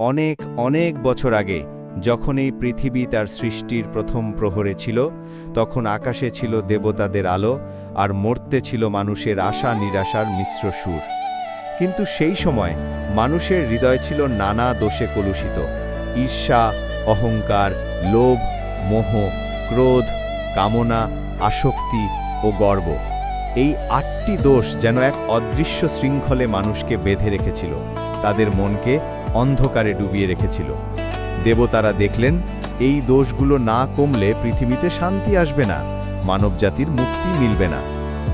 অনেক অনেক বছর আগে যখন এই পৃথিবী তার সৃষ্টির প্রথম প্রহরে ছিল, তখন আকাশে ছিল দেবতাদের আলো আর মর্তে ছিল মানুষের আশা নিরাশার মিশ্র সুর। কিন্তু সেই সময় মানুষের হৃদয় ছিল নানা দোষে কলুষিত। ঈর্ষা, অহংকার, লোভ, মোহ, ক্রোধ, কামনা, আসক্তি ও গর্ব এই আটটি দোষ যেন এক অদৃশ্য শৃঙ্খলে মানুষকে বেঁধে রেখেছিল। তাদের মনকে অন্ধকারে ডুবিয়ে রেখেছিল। দেবতারা দেখলেন, এই দোষগুলো না কমলে পৃথিবীতে শান্তি আসবে না, মানবজাতির মুক্তি মিলবে না।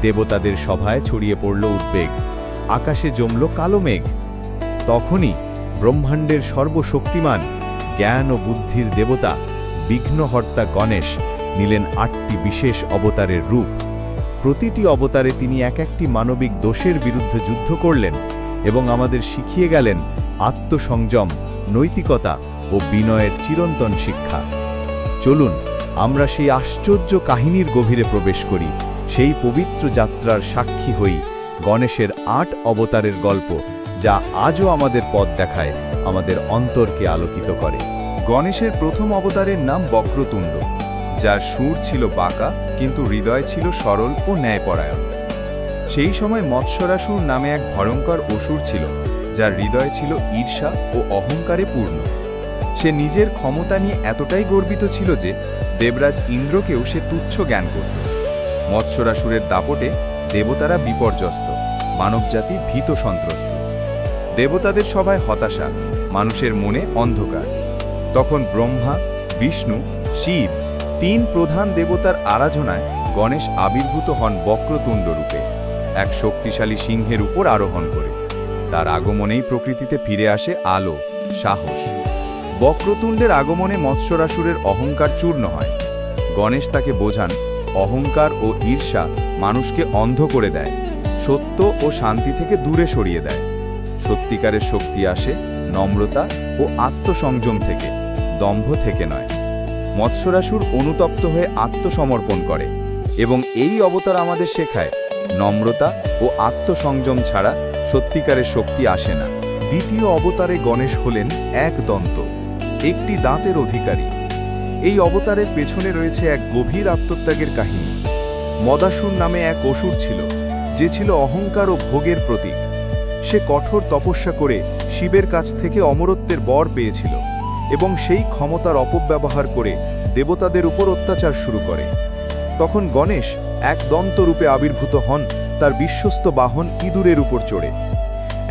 দেবতাদের সভায় ছড়িয়ে পড়ল উদ্বেগ, আকাশে জমল কালো মেঘ। তখনই ব্রহ্মাণ্ডের সর্বশক্তিমান জ্ঞান ও বুদ্ধির দেবতা বিঘ্নহর্তা গণেশ নিলেন আটটি বিশেষ অবতারের রূপ। প্রতিটি অবতারে তিনি এক একটি মানবিক দোষের বিরুদ্ধে যুদ্ধ করলেন এবং আমাদের শিখিয়ে গেলেন আত্মসংযম, নৈতিকতা ও বিনয়ের চিরন্তন শিক্ষা। চলুন, আমরা সেই আশ্চর্য কাহিনীর গভীরে প্রবেশ করি, সেই পবিত্র যাত্রার সাক্ষী হই গণেশের আট অবতারের গল্প, যা আজও আমাদের পথ দেখায়, আমাদের অন্তরকে আলোকিত করে। গণেশের প্রথম অবতারের নাম বক্রতুণ্ড, যার সুর ছিল বাঁকা, কিন্তু হৃদয় ছিল সরল ও ন্যায়পরায়ণ। সেই সময় মৎস্যরাসুর নামে এক ভয়ঙ্কর অসুর ছিল। যার হৃদয় ছিল ঈর্ষা ও অহংকারে পূর্ণ। সে নিজের ক্ষমতা নিয়ে এতটাই গর্বিত ছিল যে দেবরাজ ইন্দ্রকেও সে তুচ্ছ জ্ঞান করত। মৎস্যরাসুরের দাপটে দেবতারা বিপর্যস্ত, মানবজাতি ভীত সন্ত্রস্ত। দেবতাদের সভায় হতাশা, মানুষের মনে অন্ধকার। তখন ব্রহ্মা, বিষ্ণু, শিব তিন প্রধান দেবতার আরাধনায় গণেশ আবির্ভূত হন বক্রতুণ্ড রূপে, এক শক্তিশালী সিংহের উপর আরোহণ করে। তার আগমনেই প্রকৃতিতে ফিরে আসে আলো, সাহস। বক্রতুণ্ডের আগমনে মৎস্যরাসুরের অহংকার চূর্ণ হয়। গণেশ তাকে বোঝান, অহংকার ও ঈর্ষা মানুষকে অন্ধ করে দেয়, সত্য ও শান্তি থেকে দূরে সরিয়ে দেয়। সত্যিকারের শক্তি আসে নম্রতা ও আত্মসংযম থেকে, দম্ভ থেকে নয়। মৎস্যরাসুর অনুতপ্ত হয়ে আত্মসমর্পণ করে এবং এই অবতার আমাদের শেখায়, নম্রতা ও আত্মসংযম ছাড়া সত্যিকারের শক্তি আসে না। দ্বিতীয় অবতারে গণেশ হলেন এক দন্ত, একটি দাঁতের অধিকারী। এই অবতারের পেছনে রয়েছে এক গভীর আত্মত্যাগের কাহিনী। মদাসুর নামে এক অসুর ছিল, যে ছিল অহংকার ও ভোগের প্রতীক। সে কঠোর তপস্যা করে শিবের কাছ থেকে অমরত্বের বর পেয়েছিল এবং সেই ক্ষমতার অপব্যবহার করে দেবতাদের উপর অত্যাচার শুরু করে। তখন গণেশ এক দন্তরূপে আবির্ভূত হন তার বিশ্বস্ত বাহন ইঁদুরের উপর চড়ে।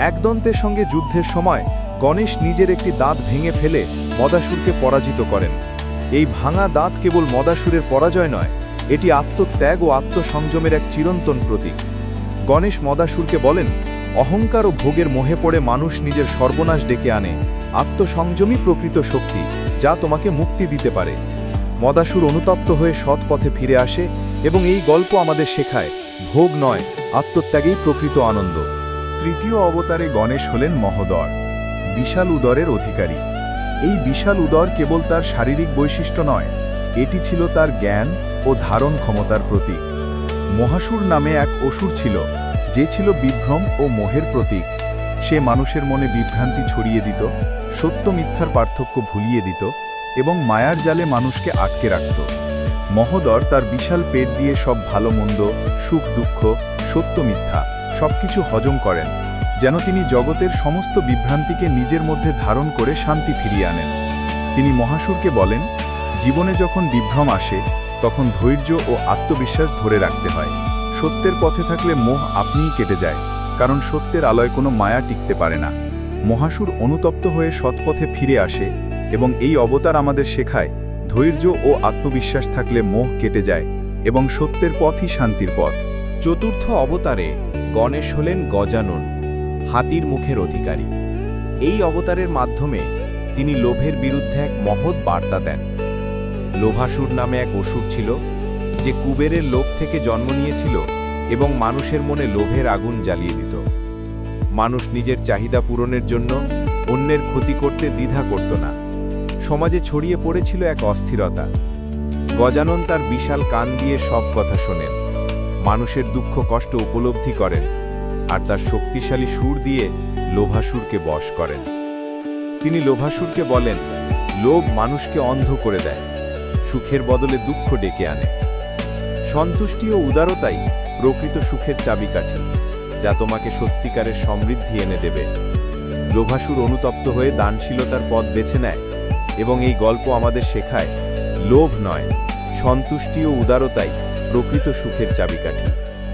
একদন্তের সঙ্গে যুদ্ধের সময় গণেশ নিজের একটি দাঁত ভেঙে ফেলে মদাসুরকে পরাজিত করেন। এই ভাঙা দাঁত কেবল মদাসুরের পরাজয় নয়, এটি আত্মত্যাগ ও আত্মসংযমের এক চিরন্তন প্রতীক। গণেশ মদাসুরকে বলেন, অহংকার ও ভোগের মোহে পড়ে মানুষ নিজের সর্বনাশ ডেকে আনে, আত্মসংযমই প্রকৃত শক্তি, যা তোমাকে মুক্তি দিতে পারে। মদাসুর অনুতপ্ত হয়ে সৎ পথে ফিরে আসে এবং এই গল্প আমাদের শেখায়, ভোগ নয় আত্মত্যাগেই প্রকৃত আনন্দ। তৃতীয় অবতারে গণেশ হলেন মহোদর, বিশাল উদরের অধিকারী। এই বিশাল উদর কেবল তার শারীরিক বৈশিষ্ট্য নয়, এটি ছিল তার জ্ঞান ও ধারণ ক্ষমতার প্রতীক। মহাসুর নামে এক অসুর ছিল, যে ছিল বিভ্রম ও মোহের প্রতীক। সে মানুষের মনে বিভ্রান্তি ছড়িয়ে দিত, সত্য মিথ্যার পার্থক্য ভুলিয়ে দিত এবং মায়ার জালে মানুষকে আটকে রাখত। মহোদর তার বিশাল পেট দিয়ে সব ভালো মন্দ, সুখ দুঃখ সত্য মিথ্যা, সবকিছু হজম করেন, যেন তিনি জগতের সমস্ত বিভ্রান্তিকে নিজের মধ্যে ধারণ করে শান্তি ফিরিয়ে আনেন। তিনি মহাসুরকে বলেন, জীবনে যখন বিভ্রম আসে, তখন ধৈর্য ও আত্মবিশ্বাস ধরে রাখতে হয়। সত্যের পথে থাকলে মোহ আপনিই কেটে যায়, কারণ সত্যের আলয় কোনো মায়া টিকতে পারে না। মহাসুর অনুতপ্ত হয়ে সৎপথে ফিরে আসে এবং এই অবতার আমাদের শেখায়, ধৈর্য ও আত্মবিশ্বাস থাকলে মোহ কেটে যায় এবং সত্যের পথই শান্তির পথ। চতুর্থ অবতারে গণেশ হলেন গজানন, হাতির মুখের অধিকারী। এই অবতারের মাধ্যমে তিনি লোভের বিরুদ্ধে এক মহৎ বার্তা দেন। লোভাসুর নামে এক অসুর ছিল, যে কুবেরের লোভ থেকে জন্ম নিয়েছিল এবং মানুষের মনে লোভের আগুন জ্বালিয়ে দিত। মানুষ নিজের চাহিদা পূরণের জন্য অন্যের ক্ষতি করতে দ্বিধা করত না। সমাজে ছড়িয়ে পড়েছিল এক অস্থিরতা। গজানন তার বিশাল কান দিয়ে সব কথা শোনেন। মানুষের দুঃখ, কষ্ট উপলব্ধি করেন আর তার শক্তিশালী সুর দিয়ে লোভাসুরকে বশ করেন। তিনি লোভাসুরকে বলেন, লোভ মানুষকে অন্ধ করে দেয়, সুখের বদলে দুঃখ ডেকে আনে। সন্তুষ্টি ও উদারতাই প্রকৃত সুখের চাবিকাঠি, যা তোমাকে সত্যিকারের সমৃদ্ধি এনে দেবে। লোভাসুর অনুতপ্ত হয়ে দানশীলতার পথ বেছে নেয় এবং এই গল্প আমাদের শেখায়, লোভ নয়, সন্তুষ্টি ও উদারতাই প্রকৃত সুখের চাবিকাঠি।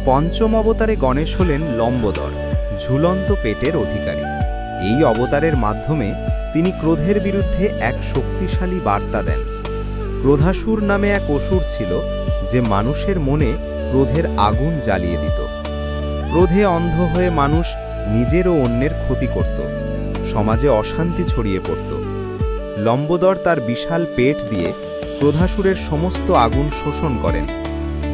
পঞ্চম অবতারে গণেশ হলেন লম্বদর, ঝুলন্ত পেটের অধিকারী। এই অবতারের মাধ্যমে তিনি ক্রোধের বিরুদ্ধে এক শক্তিশালী বার্তা দেন। ক্রোধাসুর নামে এক অসুর ছিল, যে মানুষের মনে ক্রোধের আগুন জ্বালিয়ে দিত। ক্রোধে অন্ধ হয়ে মানুষ নিজের ও অন্যের ক্ষতি করত, সমাজে অশান্তি ছড়িয়ে পড়ত। লম্বদর তার বিশাল পেট দিয়ে ক্রোধাসুরের সমস্ত আগুন শোষণ করেন।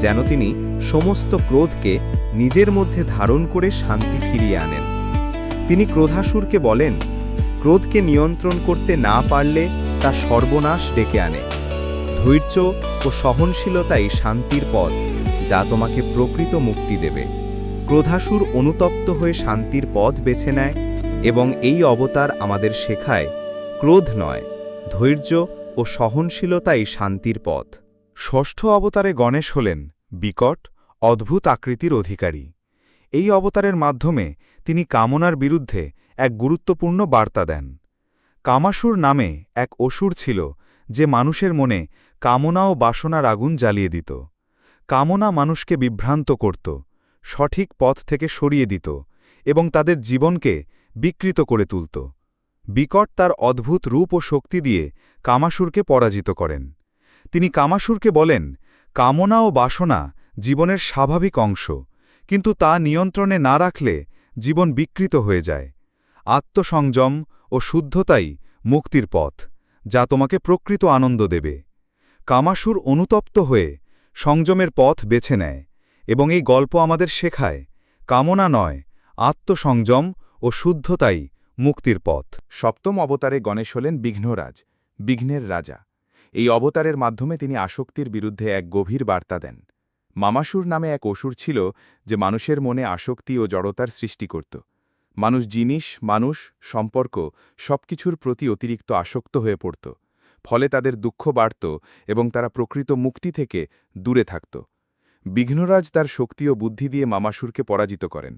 যেন তিনি সমস্ত ক্রোধকে নিজের মধ্যে ধারণ করে শান্তি ফিরিয়ে আনেন। তিনি ক্রোধাসুরকে বলেন, ক্রোধকে নিয়ন্ত্রণ করতে না পারলে তা সর্বনাশ ডেকে আনে। ধৈর্য ও সহনশীলতাই শান্তির পথ, যা তোমাকে প্রকৃত মুক্তি দেবে। ক্রোধাসুর অনুতপ্ত হয়ে শান্তির পথ বেছে নেয় এবং এই অবতার আমাদের শেখায়, ক্রোধ নয়, ধৈর্য ও সহনশীলতাই শান্তির পথ। ষষ্ঠ অবতারে গণেশ হলেন বিকট, অদ্ভুত আকৃতির অধিকারী। এই অবতারের মাধ্যমে তিনি কামনার বিরুদ্ধে এক গুরুত্বপূর্ণ বার্তা দেন। কামাসুর নামে এক অসুর ছিল যে মানুষের মনে কামনা ও বাসনার আগুন জ্বালিয়ে দিত। কামনা মানুষকে বিভ্রান্ত করত, সঠিক পথ থেকে সরিয়ে দিত এবং তাদের জীবনকে বিকৃত করে তুলত। বিকট তার অদ্ভুত রূপ ও শক্তি দিয়ে কামাসুরকে পরাজিত করেন। তিনি কামাসুরকে বলেন, কামনা ও বাসনা জীবনের স্বাভাবিক অংশ, কিন্তু তা নিয়ন্ত্রণে না রাখলে জীবন বিকৃত হয়ে যায়। আত্মসংযম ও শুদ্ধতাই মুক্তির পথ, যা তোমাকে প্রকৃত আনন্দ দেবে। কামাসুর অনুতপ্ত হয়ে সংযমের পথ বেছে নেয় এবং এই গল্প আমাদের শেখায়, কামনা নয়, আত্মসংযম ও শুদ্ধতাই মুক্তির পথ। সপ্তম অবতারে গণেশ হলেন বিঘ্নরাজ, বিঘ্নের রাজা। এই অবতারের মাধ্যমে তিনি আসক্তির বিরুদ্ধে এক গভীর বার্তা দেন। মামাসুর নামে এক অসুর ছিল যে মানুষের মনে আসক্তি ও জড়তার সৃষ্টি করত। মানুষ জিনিস, মানুষ, সম্পর্ক সবকিছুর প্রতি অতিরিক্ত আসক্ত হয়ে পড়ত। ফলে তাদের দুঃখ বাড়ত এবং তারা প্রকৃত মুক্তি থেকে দূরে থাকত। বিঘ্নরাজ তার শক্তি ও বুদ্ধি দিয়ে মামাসুরকে পরাজিত করেন।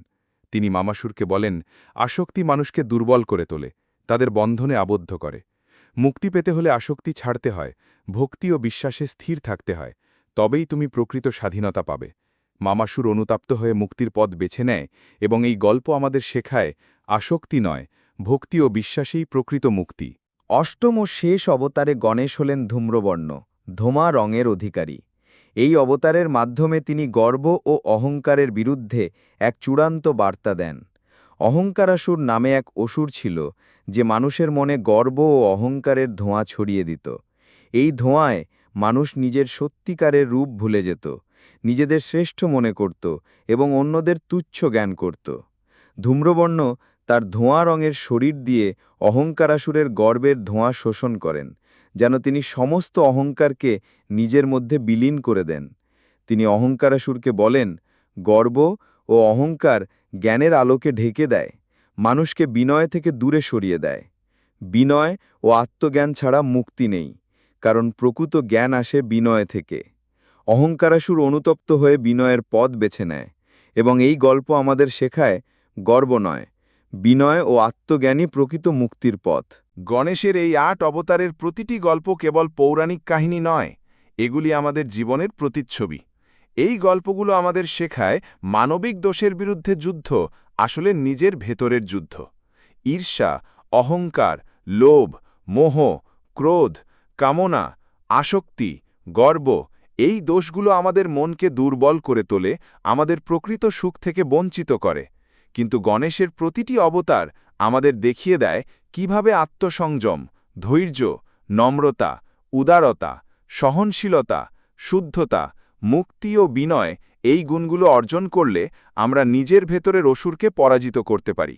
তিনি মামাসুরকে বলেন, আসক্তি মানুষকে দুর্বল করে তোলে, তাদের বন্ধনে আবদ্ধ করে। মুক্তি পেতে হলে আসক্তি ছাড়তে হয়, ভক্তি ও বিশ্বাসে স্থির থাকতে হয়, তবেই তুমি প্রকৃত স্বাধীনতা পাবে। মামাসুর অনুতাপ্ত হয়ে মুক্তির পথ বেছে নেয় এবং এই গল্প আমাদের শেখায়, আসক্তি নয়, ভক্তি ও বিশ্বাসেই প্রকৃত মুক্তি। অষ্টম ও শেষ অবতারে গণেশ হলেন ধূম্রবর্ণ, ধোমা রঙের অধিকারী। এই অবতারের মাধ্যমে তিনি গর্ব ও অহংকারের বিরুদ্ধে এক চূড়ান্ত বার্তা দেন। অহংকারাসুর নামে এক অসুর ছিল যে মানুষের মনে গর্ব ও অহংকারের ধোঁয়া ছড়িয়ে দিত। এই ধোঁয়ায় মানুষ নিজের সত্যিকারের রূপ ভুলে যেত, নিজেদের শ্রেষ্ঠ মনে করত এবং অন্যদের তুচ্ছ জ্ঞান করত। ধূম্রবর্ণ তার ধোঁয়া রঙের শরীর দিয়ে অহংকারাসুরের গর্বের ধোঁয়া শোষণ করেন, যেন তিনি সমস্ত অহংকারকে নিজের মধ্যে বিলীন করে দেন। তিনি অহংকারাসুরকে বলেন, গর্ব ও অহংকার জ্ঞানের আলোকে ঢেকে দেয়। মানুষকে বিনয় থেকে দূরে সরিয়ে দেয়। বিনয় ও আত্মজ্ঞান ছাড়া মুক্তি নেই, কারণ প্রকৃত জ্ঞান আসে বিনয় থেকে। অহংকারাসুর অনুতপ্ত হয়ে বিনয়ের পথ বেছে নেয়, এবং এই গল্প আমাদের শেখায় গর্ব নয়, বিনয় ও আত্মজ্ঞানই প্রকৃত মুক্তির পথ। গণেশের এই আট অবতারের প্রতিটি গল্প কেবল পৌরাণিক কাহিনী নয়, এগুলি আমাদের জীবনের প্রতিচ্ছবি। এই গল্পগুলো আমাদের শেখায় মানবিক দোষের বিরুদ্ধে যুদ্ধ আসলে নিজের ভেতরের যুদ্ধ। ঈর্ষা, অহংকার, লোভ, মোহ, ক্রোধ, কামনা, আসক্তি, গর্ব, এই দোষগুলো আমাদের মনকে দুর্বল করে তোলে, আমাদের প্রকৃত সুখ থেকে বঞ্চিত করে। কিন্তু গণেশের প্রতিটি অবতার আমাদের দেখিয়ে দেয় কীভাবে আত্মসংযম, ধৈর্য, নম্রতা, উদারতা, সহনশীলতা, শুদ্ধতা, মুক্তি ও বিনয় এই গুণগুলো অর্জন করলে আমরা নিজের ভেতরের অসুরকে পরাজিত করতে পারি।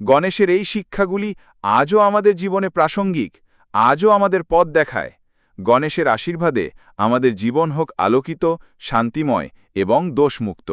গণেশের এই শিক্ষাগুলি আজও আমাদের জীবনে প্রাসঙ্গিক, আজও আমাদের পথ দেখায়। গণেশের আশীর্বাদে আমাদের জীবন হোক আলোকিত, শান্তিময় এবং দোষমুক্ত।